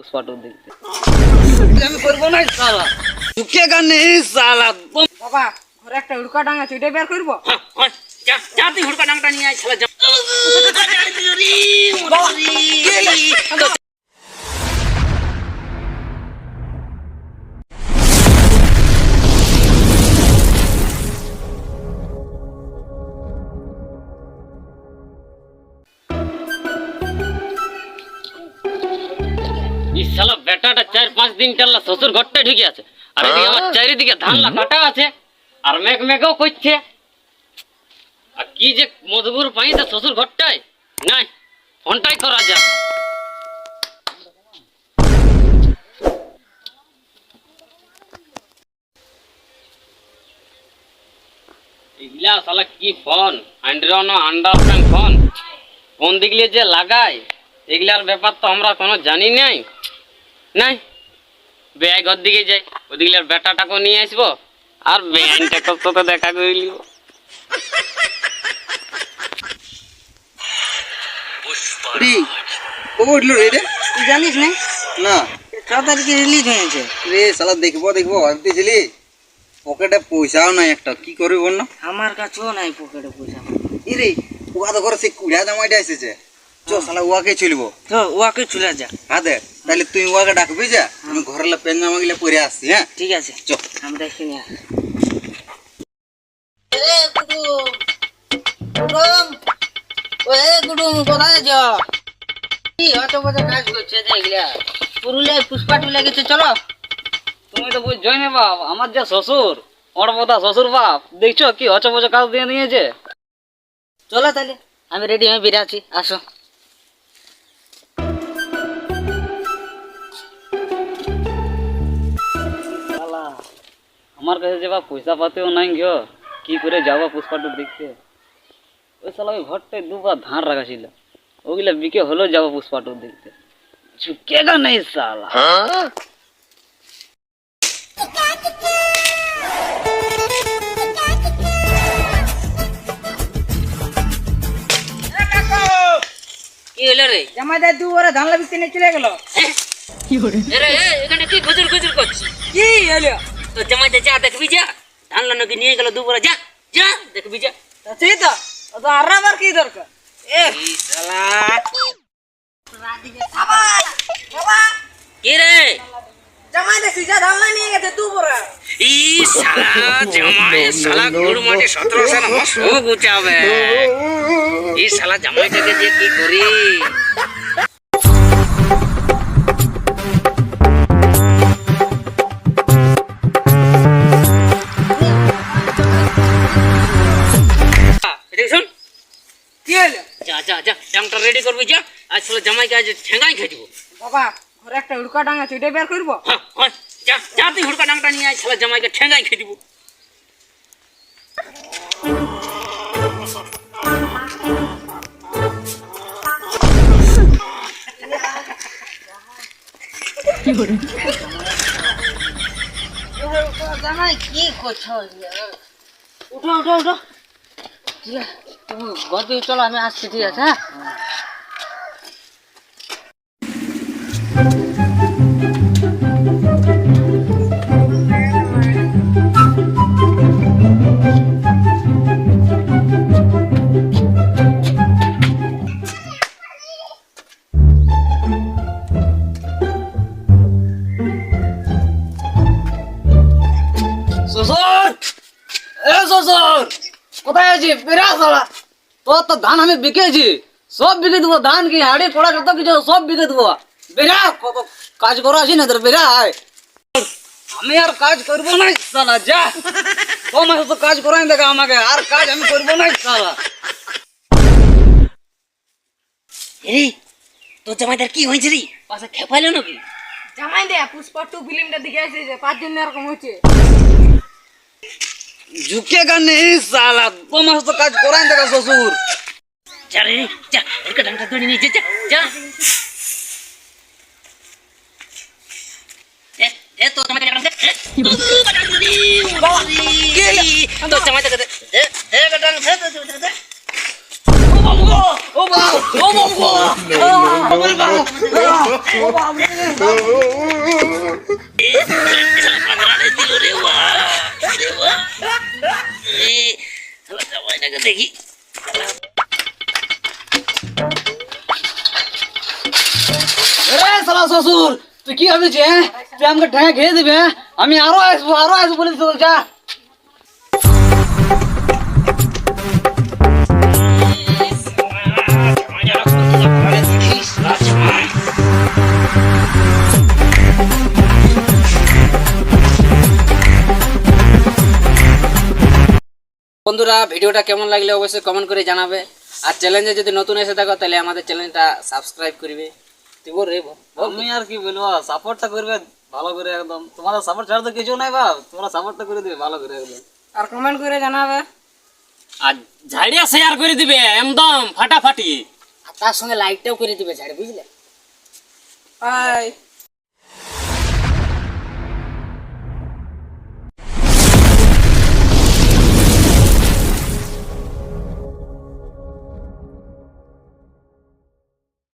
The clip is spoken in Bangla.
পুষ্পা টু দেখতে। আমি করব না সালা। ঢুকে গানে সালা। বাবা ঘরে একটা উড়কা ডাঙা আছে ওইটাই বের করব? হ্যাঁ, হ্যাঁ, যা তুই উড়কা ডাংটা নিয়ে আয় সালা যা। বেটাটা চার পাঁচ দিন চাল্লা শ্বশুর ঘরটায় ঢুকে আছে। আর এদিকে আমার চারিদিকে ধানলা কাটা আছে আর মেঘ মেঘও করছে। আর কি যে মধুপুর পাইছে শ্বশুর ঘরটায়? নাই ফোনটাই করা যাক এগুলা শালা কি ফোন? আন্ড্রন আন্ডারস্ট্যান্ড ফোন। ফোন দেখলে যে লাগায়? এগুলার ব্যাপার তো আমরা কোনো জানি নাই। নাই। বেআই ঘর দিকে যাই। ওদিকে বেটাটাকে নিয়ে আসব। আর বেআইনটা কত তো দেখা করে নিব। উঠল রে রে। তুই জানিস না? না। ছ তারিখে রিলিজ হয়েছে? রে শালা দেখব দেখব ভাবতেছিলি? পকেটে পয়সাও নাই একটা। কি করবি বল না? আমার কাছেও নাই পকেটে পয়সা। এ রে উহা তো করে সেই জামাইটা এসেছে। চ উহাকে চলবো চলে যা। হাতে। তাহলে তুই উহাকে ডাকবি যা আমি ঘরের পেন জামা গিলা পরে আসছি হ্যাঁ? ঠিক আছে। চ আমরা এখানে কোথায় কি অত কাজ করছে দেখলা পুরুলিয়ায় পুষ্পা টু লেগেছে চলো। তুমি তো বুঝছই না বাপ আমার যে শ্বশুর ওর শ্বশুর বাপ দেখছ কি হচপচ কাজ দিয়ে নিয়েছে? চলো তাহলে আমি রেডি হয়ে বেরিয়ে আছি আসো। আমার কাছে যে বাপ পয়সা পাতিও নাই গিয়ে কি করে যাব পুষ্পাটু দেখতে? ওই শালা ওই ঘরটায় দুবার ধান রাখা ছিল ওগুলা বিকে হলেও যাব পুষ্পাটু দেখতে। ঝুঁকেগা নেই শালা। কি হলো রে? জামাইদার দু ওরা ধান লাগাতে নিয়ে চলে গেল। এরে এ, এখানে কি গুজুর গুজুর করছিস? কি হলো? তো জামাইতে যা দেখবি যা। ধান লানোকে নিয়ে গেল দুপুরে যা যা দেখবি যা। সেই তো তো আর আমার কি দরকার? এ। শালা। কি রে? জামাইদার সিজা ধান লাগা নিয়ে গেছে দু বড় ই শালা জামাই শালা গুড় মাটি সতেরো সেন হসো গুচাবে। এই শালা জামাইটাকে যে কি করি? শোন? কি হলো? যা যা যা ডাংটা রেডি করবি যা। আজ শালা জামাইকে আজ ঠেঙ্গাই খেয়ে দিব। বাবা ঘরে একটা উড়কা ডাঙা ওইটাই বের করব হ্যাঁ যা যা তুই হুড়কা ডাংটা নিয়ে আয় শালা জামাইকে ঠেঙ্গাই খেয়ে দিব। জামাই কি করছ? উঠো উঠো উঠো ঠিক আছে তুমি ঘর দিয়ে চলো আমি আসছি ঠিক আছে হ্যাঁ শ্বশুর এ শ্বশুর কোথায় আছিস? বেরা সালা তোর তো ধান আমি বিকেছি। সব বিকে দেবো ধান কি হাড়ি পড়া যত কিছু সব বিকে দেবো। বেরা কত কাজ করো আছি না তোর বেরা আয় আমি আর কাজ করব না সালা যা। ও মাসে তো কাজ করাই দেখা আমাকে আর কাজ আমি করব না সালা এই তোর জামাইদার কি হয়েছে রে? পাশে খেপাইলো নাকি? জামাই দে পুষ্পা টু ফিল্মটা দেখে এসেছে পাঁচ জন এরকম হচ্ছে झुकेगा नहीं साला तो मस्त तो काज कराएँ तेरा ससुर जा रे जा एक डंडा तोड़ी नीचे जा जा ए तो समझ ले तो ए ए तो ओ बाबू ओ बाबू ओ बाबू ओ बाबू ओ बाबू শ্বশুর, তুই কি ভাবিস হ্যাঁ? তুই আমাকে ঠেঙে খেয়ে দিবে? আমি আরও আসব আরও আসব বলে দিতে বন্ধুরা, ভিডিওটা কেমন লাগলে অবশ্যই কমেন্ট করে জানাবে। আর চ্যালেঞ্জে যদি নতুন এসে থাকো, তাহলে আমাদের চ্যানেলটা সাবস্ক্রাইব করবে। বল রে আমি আর কি বলব সাপোর্টটা করবে ভালো করে একদম। তোমাদের সাপোর্ট ছাড়া তো কিছু নাই বাপ তোমরা সাপোর্টটা করে দিবে ভালো করে একদম। আর কমেন্ট করে জানাবে। আর ঝাড়িয়া শেয়ার করে দিবে একদম ফাটাফাটি। আর তার সঙ্গে লাইকটাও করে দিবে ঝাড় বুঝলে? Bye.